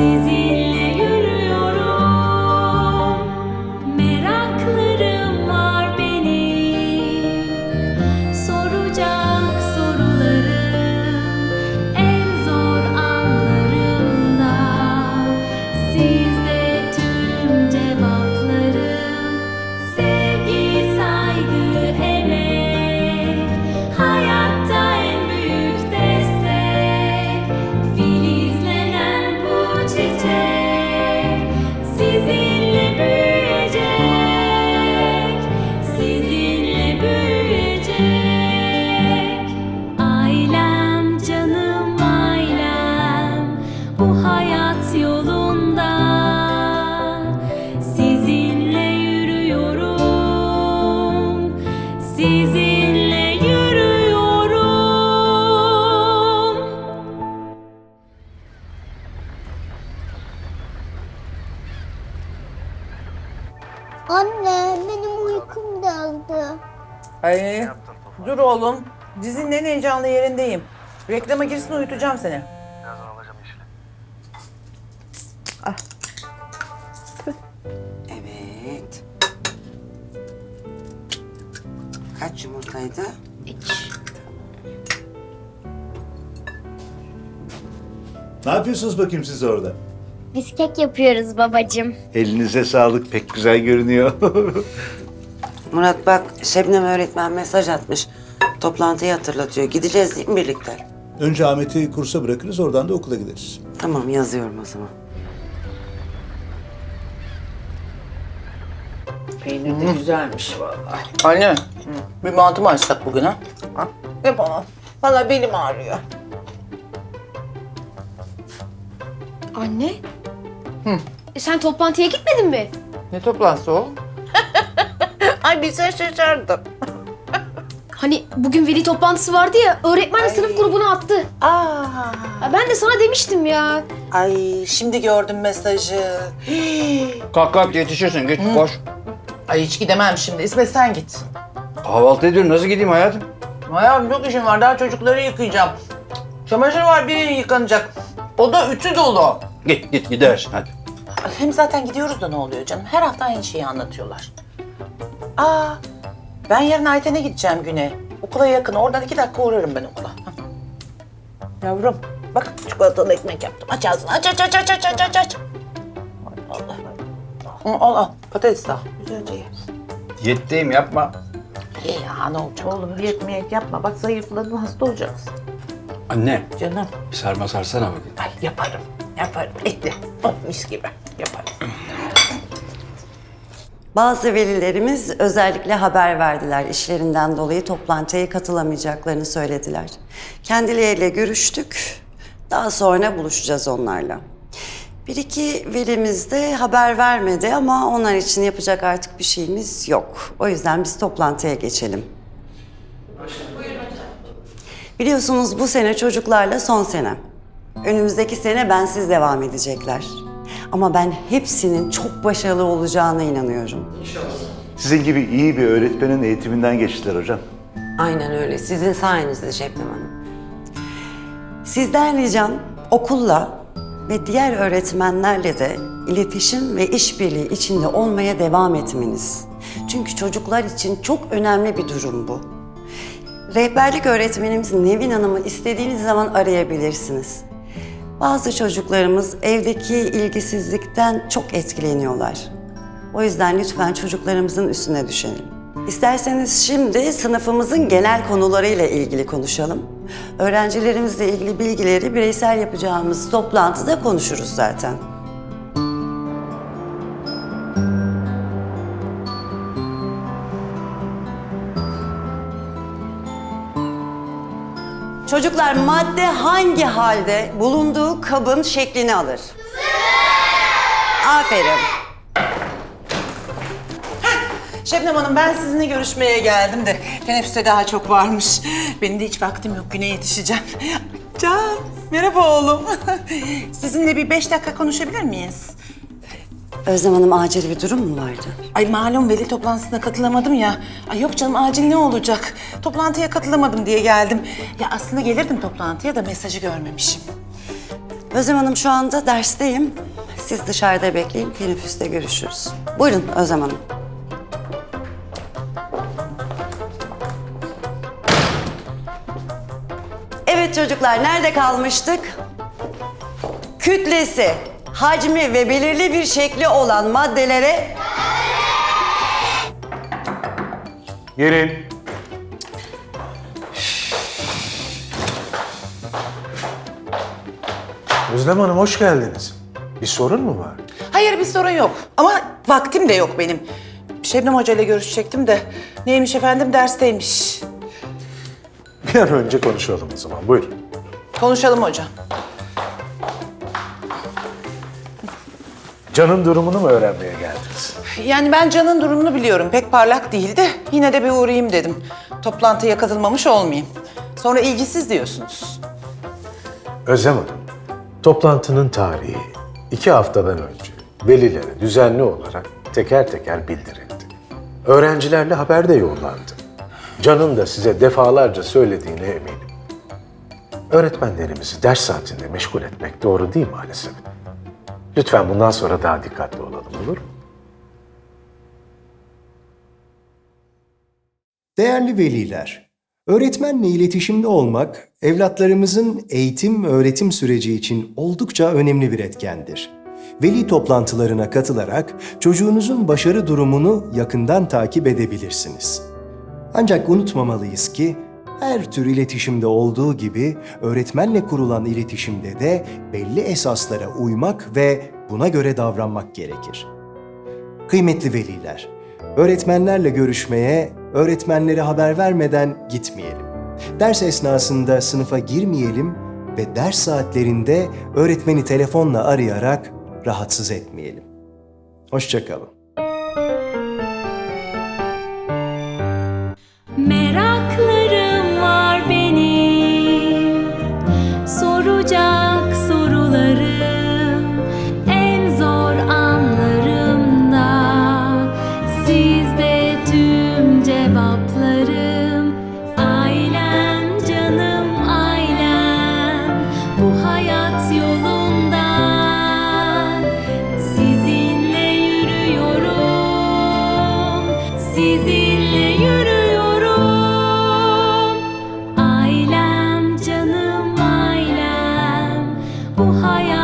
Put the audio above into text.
easy. Anne benim uykum daldı. Ay, dur oğlum. Dizinin en heyecanlı yerindeyim. Reklama girsin uyutacağım seni. Evet. Kaç yumurtaydı? Ne yapıyorsunuz bakayım siz orada? Biz kek yapıyoruz babacığım. Elinize sağlık pek güzel görünüyor. Murat bak Şebnem öğretmen mesaj atmış. Toplantıyı hatırlatıyor. Gideceğiz değil mi birlikte? Önce Ahmet'i kursa bırakırız oradan da okula gideriz. Tamam yazıyorum o zaman. Peynir de güzelmiş vallahi. Anne, bir mantı mı açsak bugün ha? ha? Yapamam. Valla belim ağrıyor. Anne? E sen toplantıya gitmedin mi? Ne toplantısı o? Ay bir sen şaşardım. Hani bugün veli toplantısı vardı ya, öğretmen de sınıf grubuna attı. Aa, Ya ben de sana demiştim ya. ay şimdi gördüm mesajı. Kalk kalk yetişirsin git koş. Ay hiç gidemem şimdi. İsmet sen git. Kahvaltı ediyorum nasıl gideyim hayatım? Hayatım çok işim var. Daha çocukları yıkayacağım. Çamaşır var biri yıkanacak. O da ütü dolu. Git git gidersin hadi. Hem zaten gidiyoruz da ne oluyor canım? Her hafta aynı şeyi anlatıyorlar. Aa, ben yarın Ayten'e gideceğim güne. Okula yakın. Oradan iki dakika uğrarım ben okula. Yavrum, bak çikolatalı ekmek yaptım. Aç ağzını. Aç aç aç aç aç aç aç aç. Allah. Hı, Al al. Patates de al. Güzelce ye. Diyetteyim yapma. Ye ya ne olacak? Oğlum diyet miyet yapma. Bak zayıfladın hasta olacaksın. Anne Canım. bir sarma sarsana bakayım. Ay yaparım. Yaparım. Etli. Oh mis gibi. Bazı velilerimiz özellikle haber verdiler. İşlerinden dolayı toplantıya katılamayacaklarını söylediler. Kendileriyle görüştük. Daha sonra buluşacağız onlarla. Bir iki velimiz de haber vermedi ama onlar için yapacak artık bir şeyimiz yok. O yüzden biz toplantıya geçelim. Biliyorsunuz bu sene çocuklarla son sene. Önümüzdeki sene bensiz devam edecekler. Ama ben hepsinin çok başarılı olacağına inanıyorum. Sizin gibi iyi bir öğretmenin eğitiminden geçtiler hocam. Aynen öyle. Sizin sayenizde Şebnem Hanım. Sizden ricam okulla ve diğer öğretmenlerle de iletişim ve işbirliği içinde olmaya devam etmeniz. Çünkü çocuklar için çok önemli bir durum bu. Rehberlik öğretmenimiz Nevin Hanım'ı istediğiniz zaman arayabilirsiniz. Bazı çocuklarımız evdeki ilgisizlikten çok etkileniyorlar. O yüzden lütfen çocuklarımızın üstüne düşelim. İsterseniz şimdi sınıfımızın genel konularıyla ilgili konuşalım. Öğrencilerimizle ilgili bilgileri bireysel yapacağımız toplantıda konuşuruz zaten. Çocuklar madde hangi halde bulunduğu kabın şeklini alır? Aferin. Şebnem Hanım ben sizinle görüşmeye geldim de teneffüste daha çok varmış. Benim de hiç vaktim yok güne yetişeceğim. Can merhaba oğlum. Sizinle bir beş dakika konuşabilir miyiz? Özlem Hanım acil bir durum mu vardı? Ay malum veli toplantısına katılamadım ya. Ay yok canım acil ne olacak? Toplantıya katılamadım diye geldim. Ya aslında gelirdim toplantıya da mesajı görmemişim. Özlem Hanım şu anda dersteyim. Siz dışarıda bekleyin, teneffüste görüşürüz. Buyurun Özlem Hanım. Evet çocuklar, nerede kalmıştık? Kütlesi, hacmi ve belirli bir şekli olan maddelere Gelin. Özlem Hanım hoş geldiniz. Bir sorun mu var? Hayır bir sorun yok ama vaktim de yok benim. Şebnem Hoca ile görüşecektim de neymiş efendim dersteymiş. Bir an önce konuşalım o zaman. Buyurun. Konuşalım hocam. Can'ın durumunu mu öğrenmeye geldiniz? Yani ben Can'ın durumunu biliyorum. Pek parlak değildi. Yine de bir uğrayayım dedim. Toplantıya katılmamış olmayayım. Sonra ilgisiz diyorsunuz. Özlem Hanım, toplantının tarihi iki haftadan önce velilere düzenli olarak teker teker bildirildi. Öğrencilerle haber de yollandı. Can'ın da size defalarca söylediğine eminim. Öğretmenlerimizi ders saatinde meşgul etmek doğru değil maalesef. Lütfen bundan sonra daha dikkatli olalım olur mu? Değerli veliler, öğretmenle iletişimde olmak evlatlarımızın eğitim öğretim süreci için oldukça önemli bir etkendir. Veli toplantılarına katılarak çocuğunuzun başarı durumunu yakından takip edebilirsiniz. Ancak unutmamalıyız ki her tür iletişimde olduğu gibi öğretmenle kurulan iletişimde de belli esaslara uymak ve buna göre davranmak gerekir. Kıymetli veliler, öğretmenlerle görüşmeye, öğretmenlere haber vermeden gitmeyelim. Ders esnasında sınıfa girmeyelim ve ders saatlerinde öğretmeni telefonla arayarak rahatsız etmeyelim. Hoşçakalın. Ailem canım ailem Bu hayat